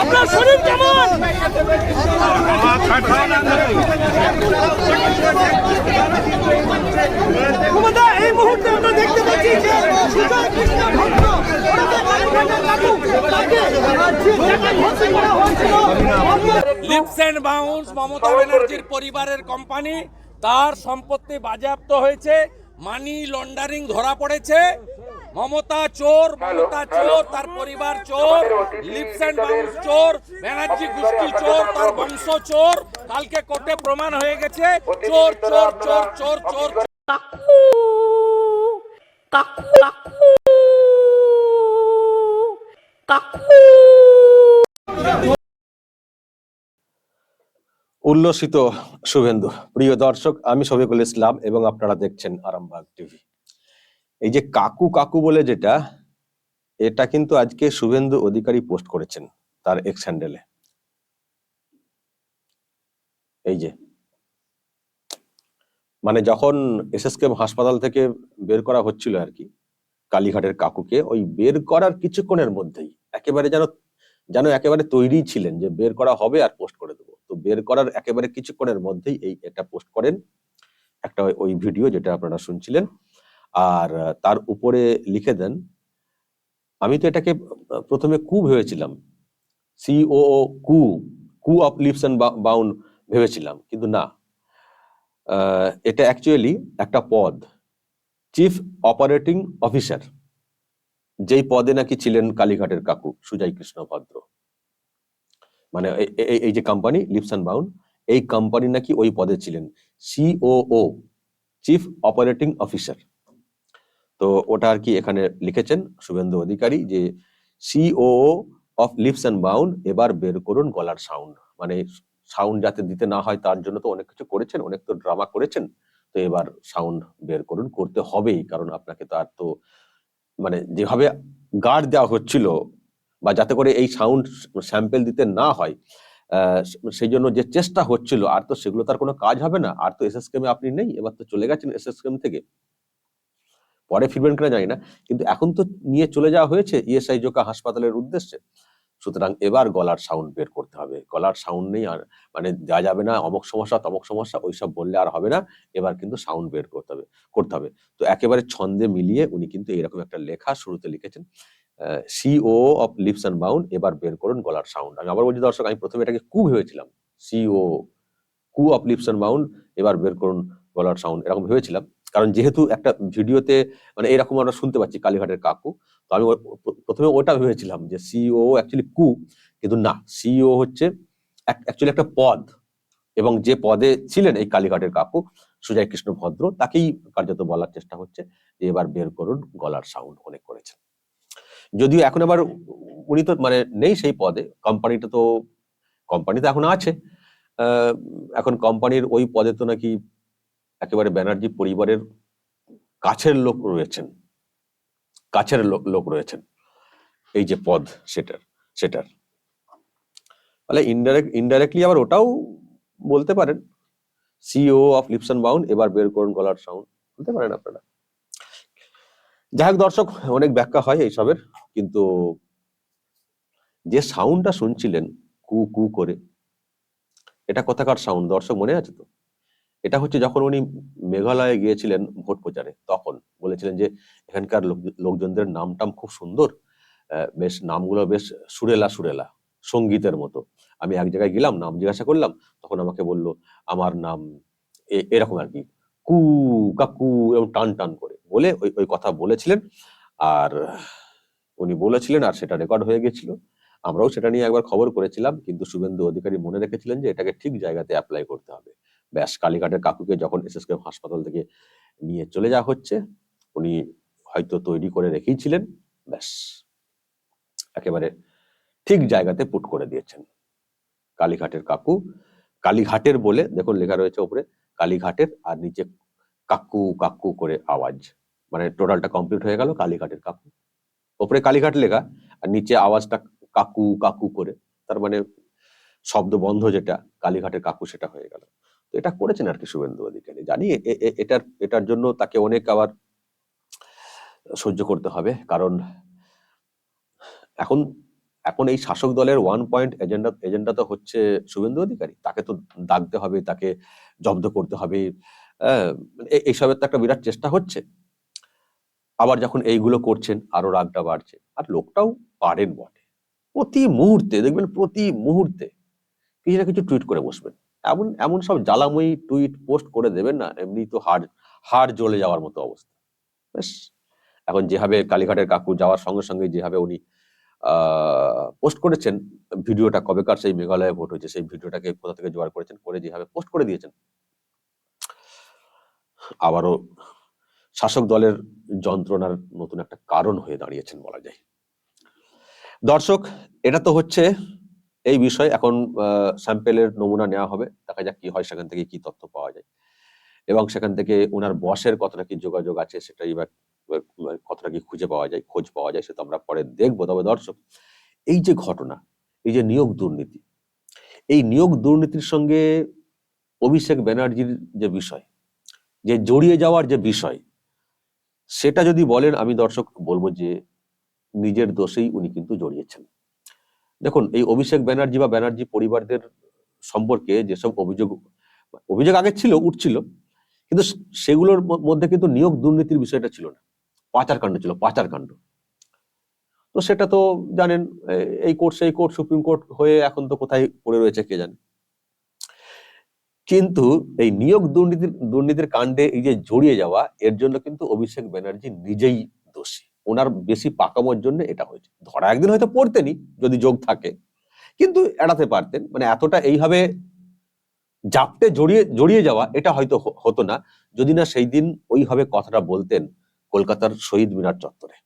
আপনার শরীর কেমন ক্ষমতা এই মুহূর্তে আমরা দেখতে পাচ্ছি যে লিপস অ্যান্ড বাউন্স মমতা ব্যানার্জির পরিবারের কোম্পানি তার সম্পত্তি বাজেয়াপ্ত হয়েছে, মানি লন্ডারিং ধরা পড়েছে, মমতা চোর মমতা চোর, তার পরিবার চোর, লিপস অ্যান্ড বাউন্স চোর, ব্যানার্জি গোষ্ঠী চোর, তার বংশ চোর, কালকে কোর্টে প্রমাণ হয়ে গেছে চোর চোর চোর চোর চোর। কাকু কাকু কাকু কাকু উল্লসিত শুভেন্দু। প্রিয় দর্শক, আমি শফিকুল ইসলাম এবং আপনারা দেখছেন আরামবাগ টিভি। এই যে কাকু কাকু বলে যেটা, এটা কিন্তু আজকে শুভেন্দু অধিকারী পোস্ট করেছেন তার এক্স হ্যান্ডেলে এই যে। মানে যখন এসএসকে হাসপাতাল থেকে বের করা হচ্ছিল আর কি, কালীঘাটের কাকুকে, ওই বের করার কিছুক্ষণের মধ্যেই, একেবারে যেন যেন একেবারে তৈরি ছিলেন যে বের করা হবে আর পোস্ট করে দেবো। তো বের করার একেবারে কিছুক্ষণের মধ্যেই এই এটা পোস্ট করেন। একটা ওই- ভিডিও যেটা আপনারা শুনছিলেন। আর তার উপরে লিখে দেন, আমি তো এটাকে প্রথমে কু ভেবেছিলাম। সিও কু কু অফ লিপস অ্যান্ড বাউন্ড ভেবেছিলাম। কিন্তু না। এটা অ্যাকচুয়ালি একটা পদ। Chief operating officer. যেই পদে নাকি ছিলেন কালীঘাটের কাকু সুজয় কৃষ্ণ ভদ্র মানে এই- যে কোম্পানি লিপস অ্যান্ড বাউন্ড এই কোম্পানি নাকি ওই পদে ছিলেন। সিওও চিফ অপারেটিং অফিসার তো ওটা আর কি এখানে লিখেছেন শুভেন্দু অধিকারী যে COO of leaps and bound এবার বের করুন গলার সাউন্ড মানে সাউন্ড যাতে দিতে না হয় তার জন্য তো অনেক কিছু করেছেন, অনেক তো ড্রামা করেছেন। তো এবার সাউন্ড বের করুন, করতে হবেই, কারণ আপনাকে তো আর তো মানে যেভাবে গার্ড দেওয়া হচ্ছিল বা যাতে করে এই সাউন্ড স্যাম্পেল দিতে না হয় সেই জন্য যে চেষ্টা হচ্ছিল, আর তো সেগুলো তার কোনো কাজ হবে না। আর তো এসএসকেমে আপনি নেই, এবার তো চলে গেছেন এসএসকেম থেকে। পরে ফিরবেন কিনা জানি না, কিন্তু এখন তো নিয়ে চলে যাওয়া হয়েছে ইএসআই জোকা হাসপাতালের উদ্দেশ্যে। সুতরাং এবার গলার সাউন্ড বের করতে হবে। গলার সাউন্ড নেই আর মানে দেওয়া যাবে না, অমক সমস্যা, তমক সমস্যা, ওইসব বললে আর হবে না। এবার কিন্তু সাউন্ড বের করতে হবে করতে হবে। তো একেবারে ছন্দে মিলিয়ে উনি কিন্তু এরকম একটা লেখা শুরুতে লিখেছেন। CO of leaps and bound এবার বের করুন গলার সাউন্ড আমি আবার বলছি, দর্শক, আমি প্রথমে এটাকে কু ভেবেছিলাম। সিও কু অফ লিপস অ্যান্ড বাউন্ড এবার বের করুন গলার সাউন্ড এরকম ভেবেছিলাম। কারণ যেহেতু একটা ভিডিওতে মানে এরকম আমরা শুনতে পাচ্ছি কালীঘাটের কাকু, তো আমি প্রথমে ওটা ভেবেছিলাম যে সিও অ্যাকচুয়ালি কু, কিন্তু না সিও হচ্ছে অ্যাকচুয়ালি একটা পদ, এবং যে পদে ছিলেন এই কালীঘাটের কাকু, সুজয় কৃষ্ণ ভদ্র তাকেই কার্যত বলার চেষ্টা হচ্ছে যে এবার বের করুন গলার সাউন্ড অনেক করেছেন। যদিও এখন আবার উনি তো মানে নেই সেই পদে কোম্পানিটা তো কোম্পানি তো এখন আছে। এখন কোম্পানির ওই পদে তো নাকি একেবারে ব্যানার্জি পরিবারের কাছের লোক রয়েছেন। কাছের লোক লোক রয়েছেন। এই যে পদ সেটার সেটার। তাহলে ইনডাইরেক্ট ইনডাইরেক্টলি আবার ওটাও বলতে পারেন। সিও অফ লিপসন বাউন্ড এবার বের করুন গলার সাউন্ড বলতে পারেন আপনারা। যাই হোক দর্শক, অনেক ব্যাখ্যা হয় এইসবের। কিন্তু যে সাউন্ডটা শুনছিলেন, কু কু করে, এটা কোথাকার সাউন্ড দর্শক, মনে আছে তো? এটা হচ্ছে যখন উনি মেঘালয়ে গিয়েছিলেন ভোট প্রচারে, তখন বলেছিলেন যে, এখানকার লোক- লোকজনদের নাম টাম খুব সুন্দর বেশ নামগুলো বেশ সুরেলা সুরেলা, সঙ্গীতের মতো। আমি এক জায়গায় গেলাম, নাম জিজ্ঞাসা করলাম, তখন আমাকে বলল, আমার নাম এরকম আর কি, কু, কাকু, এবং টান টান করে বলে ওই ওই কথা বলেছিলেন। আর উনি বলেছিলেন আর সেটা রেকর্ড হয়ে গেছিল। আমরাও সেটা নিয়ে একবার খবর করেছিলাম, কিন্তু শুভেন্দু অধিকারী মনে রেখেছিলেন যে এটাকে ঠিক জায়গাতে অ্যাপ্লাই করতে হবে। ব্যাস, কালীঘাটের কাকুকে যখন এসএসকে হাসপাতাল থেকে নিয়ে চলে যাওয়া হচ্ছে, উনি হয়তো তৈরি করে রেখেইছিলেন ব্যাস, একেবারে ঠিক জায়গাতে পুট করে দিয়েছেন। কালীঘাটের কাকু, কালীঘাটের বলে, দেখুন লেখা রয়েছে উপরে কালীঘাটের আর নিচে কাকু কাকু করে আওয়াজ মানে টোটালটা কমপ্লিট হয়ে গেল কালীঘাটের কাকু। ওপরে কালীঘাট লেখা, আর নিচে আওয়াজটা কাকু কাকু করে। তার মানে শব্দ বন্ধ যেটা, কালীঘাটের কাকু সেটা হয়ে গেল। তো এটা করেছেন আর কি শুভেন্দু অধিকারী। জানি এটার এটার জন্য তাকে অনেক আবার সহ্য করতে হবে, কারণ এখন এখন এই শাসক দলের ওয়ান পয়েন্ট এজেন্ডা এজেন্ডা তো হচ্ছে শুভেন্দু অধিকারী। তাকে তো ডাকতে হবে, তাকে জব্দ করতে হবে। এইসবের তো একটা বিরাট চেষ্টা হচ্ছে। আবার যখন এইগুলো করছেন, আরও রাগটা বাড়ছে। আর লোকটাও পারেন বটে। প্রতি মুহূর্তে, দেখবেন প্রতি মুহূর্তে কিছু না কিছু টুইট করে বসবেন। এমন এমন সব জ্বালাময়ী টুইট পোস্ট করে দেবেন না, এমনি তো হাড় হাড় জ্বলে যাওয়ার মতো অবস্থা। এখন যেভাবে কালীঘাটের কাকু যাওয়ার সঙ্গে সঙ্গে যেভাবে উনি পোস্ট করেছেন, ভিডিওটা কবেকার সেই মেঘালয়ে ভোট হয়েছে, সেই ভিডিওটাকে কোথা থেকে জোগাড় করেছেন, করে যেভাবে পোস্ট করে দিয়েছেন, আবারও শাসক দলের যন্ত্রণার নতুন একটা কারণ হয়ে দাঁড়িয়েছেন বলা যায়। দর্শক, এটা তো হচ্ছে এই বিষয়। এখন স্যাম্পেলের নমুনা নেওয়া হবে। দেখা যাক কি হয়, সেখান থেকে কি তথ্য পাওয়া যায়। এবং সেখান থেকে ওনার বসের কতটা কি যোগাযোগ আছে, সেটাই বা কতটা কি খুঁজে পাওয়া যায়, খোঁজ পাওয়া যায়, সেটা আমরা পরে দেখব। তবে দর্শক, এই যে ঘটনা, এই যে নিয়োগ দুর্নীতি, এই নিয়োগ দুর্নীতির সঙ্গে অভিষেক ব্যানার্জির যে বিষয়, যে জড়িয়ে যাওয়ার যে বিষয় সেটা যদি বলেন, আমি দর্শক বলব যে নিজের দোষেই উনি কিন্তু জড়িয়েছেন। দেখুন, এই অভিষেক ব্যানার্জি বা ব্যানার্জি পরিবারদের সম্পর্কে যেসব অভিযোগ অভিযোগ আগে ছিল, উঠছিল, কিন্তু সেগুলোর মধ্যে কিন্তু নিয়োগ দুর্নীতির বিষয়টা ছিল না। পাচার কাণ্ড ছিল, পাচার কাণ্ড। তো সেটা তো জানেন এই কোর্ট, সেই কোর্ট, সুপ্রিম কোর্ট হয়ে এখন তো কোথায় পড়ে রয়েছে কে জানে। কিন্তু এই নিয়োগ দুর্নীতির দুর্নীতির কাণ্ডে এই যে জড়িয়ে যাওয়া, এর জন্য কিন্তু অভিষেক ব্যানার্জি নিজেই দোষী। ওনার বেশি পাকামোর জন্য এটা হয়েছে। ধরা একদিন হয়তো পড়তেনি যদি যোগ থাকে। কিন্তু এড়াতে পারতেন। মানে এতটা এইভাবে জাপটে জড়িয়ে জড়িয়ে যাওয়া, এটা হয়তো হতো না। যদি না সেই দিন ওইভাবে কথাটা বলতেন কলকাতার শহীদ মিনার চত্বরে।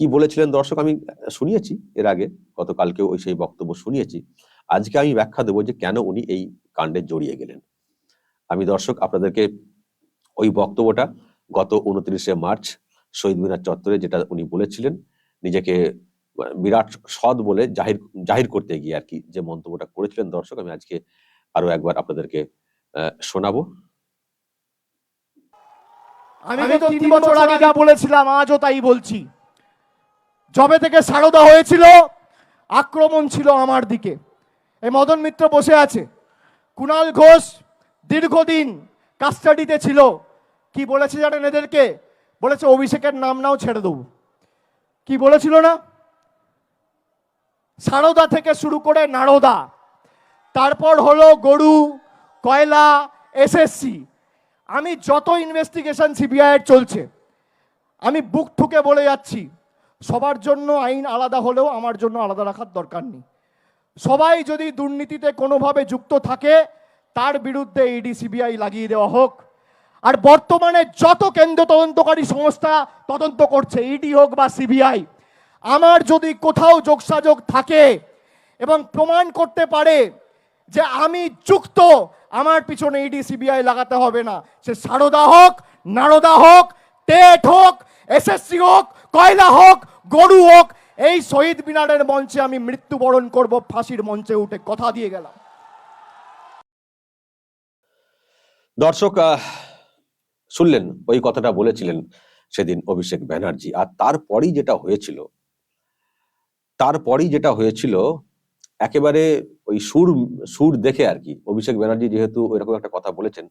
কি বলেছিলেন দর্শক? আমি শুনিয়েছি এর আগে গতকালকে ওই সেই বক্তব্য শুনিয়েছি। আজকে আমি ব্যাখ্যা দেবো যে কেন উনি এই কাণ্ডে জড়িয়ে গেলেন। আমি দর্শক আপনাদেরকে ওই বক্তব্যটা গত উনত্রিশে মার্চ শহীদ মিনার চত্বরে যেটা উনি বলেছিলেন নিজেকে বিরাট সৎ বলে জাহির জাহির করতে গিয়ে আর কি যে মন্তব্যটা করেছিলেন দর্শক আমি আজকে আরও একবার আপনাদেরকে আহ, শোনাবো। আমি তো তিন বছর আগে যা বলেছিলাম আজও তাই বলছি। জবে থেকে সারদা হয়েছিল আক্রমণ ছিল আমার দিকে। এই মদন মিত্র বসে আছে। কুণাল ঘোষ দীর্ঘদিন কাস্টাডিতে ছিল। কি বলেছে জানেন এদেরকে? বলেছে, অভিষেকের নাম নাও ছেড়ে দেবো। কি বলেছিল না? সারদা থেকে শুরু করে নারদা। তারপর হলো গরু, কয়লা এসএসসি আমি যত ইনভেস্টিগেশন সিবিআইয়ের চলছে, আমি বুক ঠুকে বলে যাচ্ছি, সবার জন্য আইন আলাদা হলেও আমার জন্য আলাদা রাখার দরকার নেই। সবাই যদি দুর্নীতিতে কোনোভাবে যুক্ত থাকে, তার বিরুদ্ধে ইডি সিবিআই লাগিয়ে দেওয়া হোক। আর বর্তমানে যত কেন্দ্র তদন্তকারী সংস্থা তদন্ত করছে ইডি হোক বা সিবিআই আমার যদি কোথাও যোগসাযোগ থাকে এবং প্রমাণ করতে পারে যে আমি যুক্ত, আমার পিছনে ইডি সিবিআই লাগাতে হবে না। সে সারদা হোক, নারদা হোক টেট হোক এসএসসি হোক, কয়লা হোক, গরু হোক এই শহীদ মিনারের মঞ্চে আমি মৃত্যুবরণ করব, ফাঁসির মঞ্চে উঠে কথা দিয়ে গেলাম। দর্শক শুনলেন, ওই কথাটা বলেছিলেন সেদিন অভিষেক ব্যানার্জি। আর তারপরেই যেটা হয়েছিল, তারপরেই যেটা হয়েছিল, একেবারে ওই সুর সুর দেখে আর কি। অভিষেক ব্যানার্জি যেহেতু এরকম একটা কথা বলেছেন,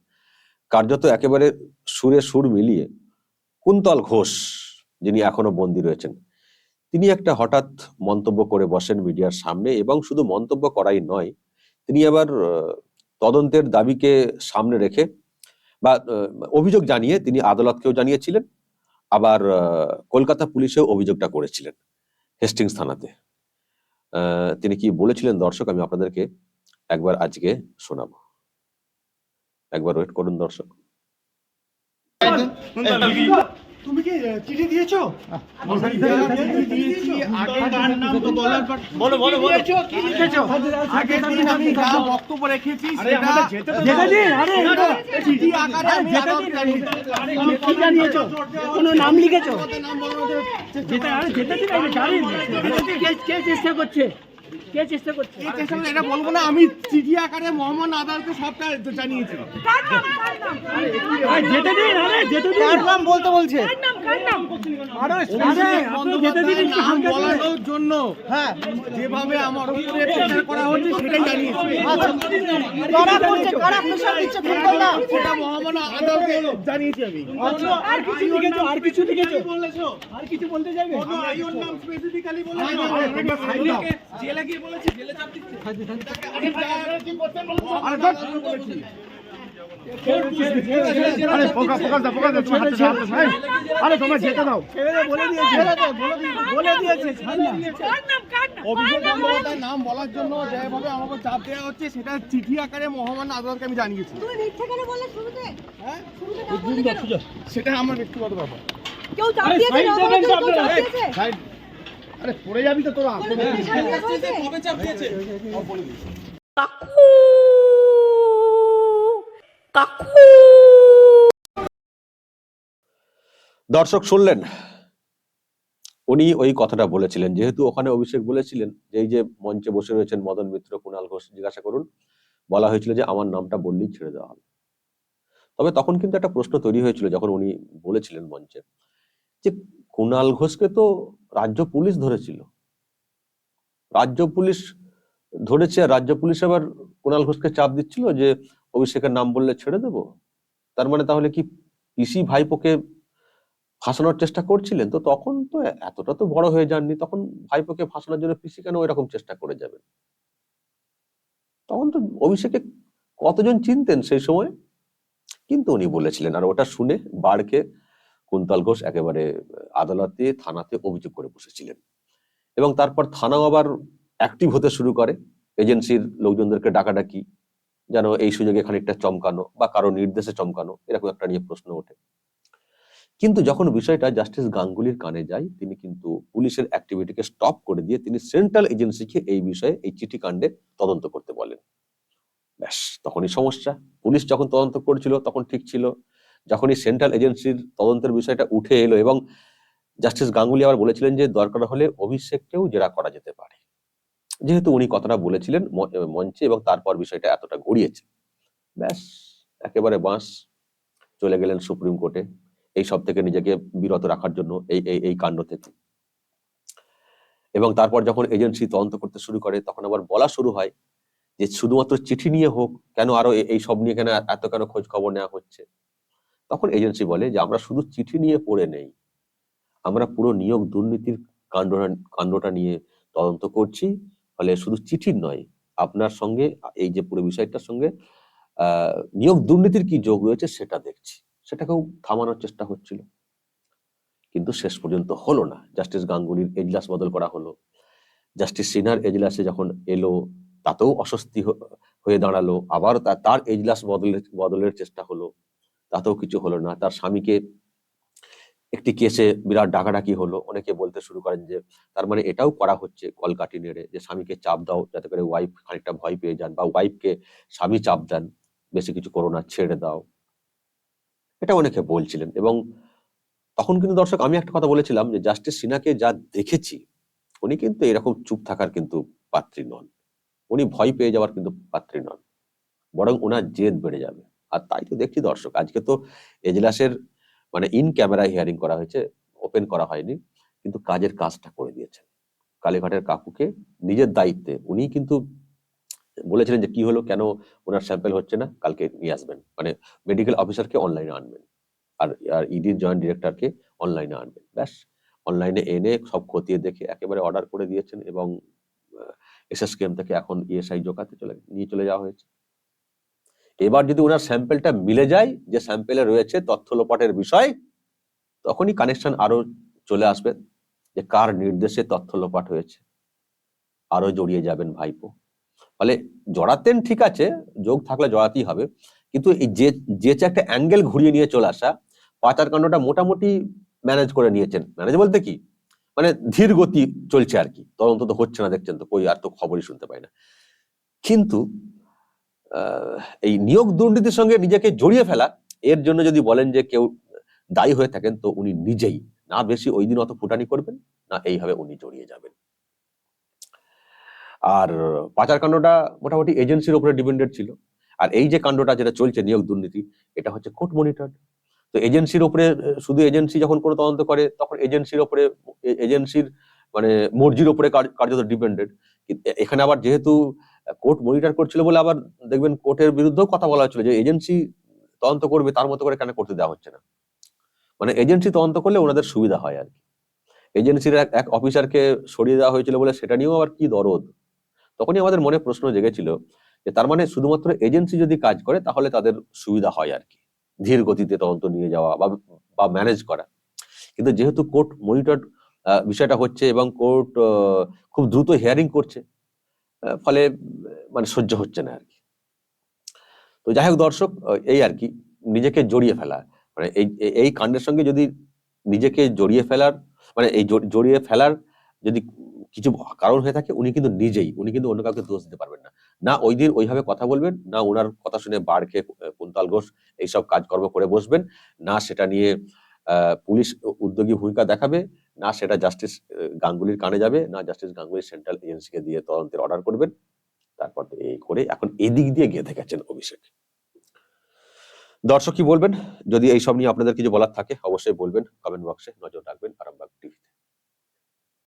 কার্যত একেবারে সুরে সুর মিলিয়ে কুন্তল ঘোষ যিনি এখনও বন্দী রয়েছেন তিনি একটা হঠাৎ মন্তব্য করে বসেন মিডিয়ার সামনে এবং শুধু মন্তব্য করাই নয়, তিনি আবার তদন্তের দাবিকে সামনে রেখে বা অভিযোগ জানিয়ে তিনি আদালতকেও জানিয়েছিলেন, আবার কলকাতা পুলিশেও অভিযোগটা করেছিলেন হেস্টিংস থানাতে। তিনি কি বলেছিলেন দর্শক? আমি আপনাদেরকে একবার আজকে শোনাবো। একবার ওয়েট করুন দর্শক। তুমি কি চিঠি দিয়েছ বলো বলো বলো কি লিখেছো আগের দিন আমি যা বক্তব্য রেখেছি সেটা চিঠি আকারে আমি আদালতে কি জানিয়েছো কোনো নাম লিখেছো নাম বলার মধ্যে যেতে আরে যেতে দিন আমি জানি কে কে চেষ্টা করছে কে চেষ্টা করছে? এই চেষ্টা এটা বলব না আমি চিঠি আকারে মোহাম্মদ আদালকে সবটা জানিয়েছি। যেতে দিন আরে যেতে দিন বলতে বলছে। জন্য হ্যাঁ। যেভাবে আমার উপরে প্রেশার করা হচ্ছে সেটাই জানিয়েছি। দিচ্ছে সেটা মোহাম্মদ আদালকে জানিয়েছি আমি। আর কিছু লিখেছো? আর কিছু লিখেছো? আর কিছু বলতে যাবে আইওর নাম স্পেসিফিক্যালি বলেছি? জেলে গিয়ে বলেছি জেলে চাপ দিচ্ছে আরে ধর। আরে ফোকা ফোকা দাও ফোকা দাও তোমার হাতে হাতে ভাই আরে তোমার যেতে দাও। বলে দিয়েছে। বলে দিয়েছে বন্দ্যোপাধ্যায়ের নাম বলার জন্য যেভাবে আমাকে চাপ দেওয়া হচ্ছে সেটা চিঠি আকারে মোহাম্মদ আদালতকে আমি জানিয়েছি। তুমি মিথ্যে কেন বললে শুরুতে? হ্যাঁ? শুরুতে না বললে সেটা আমার ব্যক্তিগত ব্যাপার। কেউ চাপ দিয়েছে চাপ আরে পড়ে যাবি তো তোরা কোনো pressure দিয়েছে? দর্শক, শুনলেন? উনি ওই কথাটা বলেছিলেন। যেহেতু ওখানে অভিষেক বলেছিলেন যে এই যে মঞ্চে বসে রয়েছেন মদন মিত্র কুণাল ঘোষ, জিজ্ঞাসা করুন, বলা হয়েছিল যে আমার নামটা বললেই ছেড়ে দেওয়া হবে। তবে তখন কিন্তু একটা প্রশ্ন তৈরি হয়েছিল যখন উনি বলেছিলেন মঞ্চে যে কুণাল ঘোষকে তো রাজ্য পুলিশ ধরেছিল। রাজ্য পুলিশ ধরেছে রাজ্য পুলিশ আবার কুণাল ঘোষকে চাপ দিচ্ছিল যে অভিষেকের নাম বললে ছেড়ে দেব? তার মানে তাহলে কি পিসি ভাইপোকে ফাঁসানোর চেষ্টা করছিলেন? তো তখন তো এতটা তো বড় হয়ে যাননি, তখন ভাইপোকে ফাঁসানোর জন্য পিসি কেন এরকম চেষ্টা করে যাবেন? তখন তো অভিষেকে কতজন চিনতেন সেই সময়? কিন্তু উনি বলেছিলেন, আর ওটা শুনে বাড়কে কুন্তল ঘোষ একেবারে আদালতে, থানাতে অভিযোগ করে বসেছিলেন। এবং তারপর থানাও আবার অ্যাক্টিভ হতে শুরু করে, এজেন্সির লোকজনদেরকে ডাকাডাকি যেন এই সুযোগে খানিকটা চমকানো বা কারও নির্দেশে চমকানো এরকম একটা নিয়ে প্রশ্ন ওঠে। কিন্তু যখন বিষয়টা জাস্টিস গাঙ্গুলির কানে যায়, তিনি কিন্তু পুলিশের অ্যাক্টিভিটিকে স্টপ করে দিয়ে তিনি সেন্ট্রাল এজেন্সিকে এই বিষয়ে, এই চিঠি কাণ্ডে তদন্ত করতে বলেন। ব্যাস, তখনই সমস্যা। পুলিশ যখন তদন্ত করছিল, তখন ঠিক ছিল। যখনই সেন্ট্রাল এজেন্সির তদন্তের বিষয়টা উঠে এলো এবং জাস্টিস গাঙ্গুলি আবার বলেছিলেন যে, দরকার হলে অভিষেককেও জেরা করা যেতে পারে। যেহেতু উনি কথাটা বলেছিলেন মঞ্চে এবং তারপর বিষয়টা এতটা গড়িয়েছে। ব্যাস, একেবারে বাঁশ, চলে গেলেন সুপ্রিম কোর্টে। এই সব থেকে নিজেকে বিরত রাখার জন্য এই এই এই কাণ্ড থেকে। এবং তারপর যখন এজেন্সি তদন্ত করতে শুরু করে, তখন আবার বলা শুরু হয় যে শুধুমাত্র চিঠি নিয়ে হোক, কেন আরও এই সব নিয়ে কেন এত কেন খোঁজ খবর নেওয়া হচ্ছে? তখন এজেন্সি বলে যে আমরা শুধু চিঠি নিয়ে পড়ে নেই। আমরা পুরো নিয়োগ দুর্নীতির কাণ্ডটা কাণ্ডটা নিয়ে তদন্ত করছি। ফলে শুধু চিঠির নয়, আপনার সঙ্গে, এই যে পুরো বিষয়টার সঙ্গে নিয়োগ দুর্নীতির কি যোগ রয়েছে সেটা দেখছি। সেটাকেও থামানোর চেষ্টা হচ্ছিল। কিন্তু শেষ পর্যন্ত হলো না। জাস্টিস গাঙ্গুলির এজলাস বদল করা হলো। জাস্টিস সিনহার এজলাসে যখন এলো, তাতেও অস্বস্তি হয়ে দাঁড়াল। আবার তার এজলাস বদলের বদলের চেষ্টা হলো। তাতেও কিছু হলো না। তার স্বামীকে একটি কেসে বিরাট ডাকাডাকি হলো। অনেকে বলতে শুরু করেন যে, তার মানে এটাও করা হচ্ছে কলকাটি নেড়ে যে, স্বামীকে চাপ দাও যাতে করে ওয়াইফ খানিকটা ভয় পেয়ে যান বা ওয়াইফকে স্বামী চাপ দেন, বেশি কিছু করো না, ছেড়ে দাও। এটা অনেকে বলছিলেন এবং তখন কিন্তু দর্শক আমি একটা কথা বলেছিলাম যে জাস্টিস সিনহাকে যা দেখেছি, উনি কিন্তু এরকম চুপ থাকার কিন্তু পাত্রী নন। উনি ভয় পেয়ে যাওয়ার কিন্তু পাত্রী নন। বরং ওনার জেদ বেড়ে যাবে। আর তাই তো দেখছি দর্শক, আজকে তো এজলাসের মানে ইন ক্যামেরা হিয়ারিং করা হয়েছে ওপেন করা হয়নি, কিন্তু কাজের কাজটা করে দিয়েছেন। কালীঘাটের কাকুকে নিজের দায়িত্বে, উনি কিন্তু বলেছিলেন যে কি হলো, কেন ওনার স্যাম্পেল হচ্ছে না, কালকে নিয়ে আসবেন। মানে মেডিকেল অফিসারকে অনলাইনে আনবেন, আর আর ইডির জয়েন্ট ডিরেক্টরকে অনলাইনে আনবেন। ব্যাস অনলাইনে এনে সব খতিয়ে দেখে একেবারে অর্ডার করে দিয়েছেন এবং এসএসকেএম থেকে এখন ইএসআই জোকাতে চলে, নিয়ে চলে যাওয়া হয়েছে। এবার যদি ওনার স্যাম্পেলটা মিলে যায়, যে স্যাম্পেলে রয়েছে তথ্য লোপাটের বিষয়, তখনই কানেকশন আরও চলে আসবে যে কার নির্দেশে তথ্য লোপাট হয়েছে। আরও জড়িয়ে যাবেন ভাইপো। ফলে জড়াতেন ঠিক আছে, যোগ থাকলে জড়াতেই হবে, কিন্তু এই যে যে একটা অ্যাঙ্গেল ঘুরিয়ে নিয়ে চলে আসা পাচার কাণ্ডটা মোটামুটি ম্যানেজ করে নিয়েছেন। ম্যানেজ বলতে কি? মানে ধীর গতি চলছে আর কি। তদন্ত তো হচ্ছে না, দেখছেন তো, কই আর তো খবরই শুনতে পাই না। কিন্তু এই নিয়োগ দুর্নীতির সঙ্গে নিজেকে জড়িয়ে ফেলা, এর জন্য যদি বলেন যে কেউ দায়ী হয়ে থাকেন, তো উনি নিজেই, না বেশি ওই দিন অত ফুটানি করবেন, না এইভাবে উনি জড়িয়ে যাবেন। আর পাচার কাণ্ডটা মোটামুটি এজেন্সির উপরে ডিপেন্ডেন্ট ছিল। আর এই যে কাণ্ডটা যেটা চলছে নিয়োগ দুর্নীতি, এটা হচ্ছে কোর্ট মনিটর। তো এজেন্সির উপরে, শুধু এজেন্সি যখন কোনো তদন্ত করে, তখন এজেন্সির উপরে, এজেন্সির মানে মর্জির উপরে কার- কার্যত ডিপেন্ডেন্ট এখানে আবার যেহেতু কোর্ট মনিটর করছিল বলে আবার দেখবেন কোর্টের বিরুদ্ধেও কথা বলা হচ্ছিল যে এজেন্সি তদন্ত করবে, তার মতো করে কেন করতে দেওয়া হচ্ছে না? মানে এজেন্সি তদন্ত করলে ওনাদের সুবিধা হয় আর কি। এজেন্সির এক অফিসারকে সরিয়ে দেওয়া হয়েছিল বলে সেটা নিয়েও আবার কি দরদ? তখনই আমাদের মনে প্রশ্ন জেগেছিল যে তার মানে শুধুমাত্র এজেন্সি যদি কাজ করে তাহলে তাদের সুবিধা হয় আর কি। ধীর গতিতে তদন্ত নিয়ে যাওয়া বা বা ম্যানেজ করা। কিন্তু যেহেতু কোর্ট মনিটর বিষয়টা হচ্ছে এবং কোর্ট খুব দ্রুত হিয়ারিং করছে ফলে মানে সহ্য হচ্ছে না আর কি। তো যাই হোক দর্শক এই আর কি, নিজেকে জড়িয়ে ফেলা। মানে এই, এই- কাণ্ডের সঙ্গে যদি নিজেকে জড়িয়ে ফেলার মানে এই জড়িয়ে ফেলার যদি কিছু কারণ হয়ে থাকে, উনি কিন্তু নিজেই, উনি কিন্তু অন্য কাউকে দোষ দিতে পারবেন না। না ওই দিন ওইভাবে কথা বলবেন, না ওনার কথা শুনে বাড় খেয়ে কুন্তল ঘোষ এইসব কাজকর্ম করে বসবেন, না সেটা নিয়ে পুলিশ উদ্যোগী ভূমিকা দেখাবে না সেটা জাস্টিস গাঙ্গুলির কানে যাবে, না জাস্টিস গাঙ্গুলি সেন্ট্রাল এজেন্সিকে দিয়ে তদন্তের অর্ডার করবেন। তারপর এই করে এখন এদিক দিয়ে গিয়ে গেছেন অভিষেক। দর্শক কি বলবেন? যদি এইসব নিয়ে আপনাদের কিছু বলার থাকে, অবশ্যই বলবেন। কমেন্ট বক্সে নজর রাখবেন।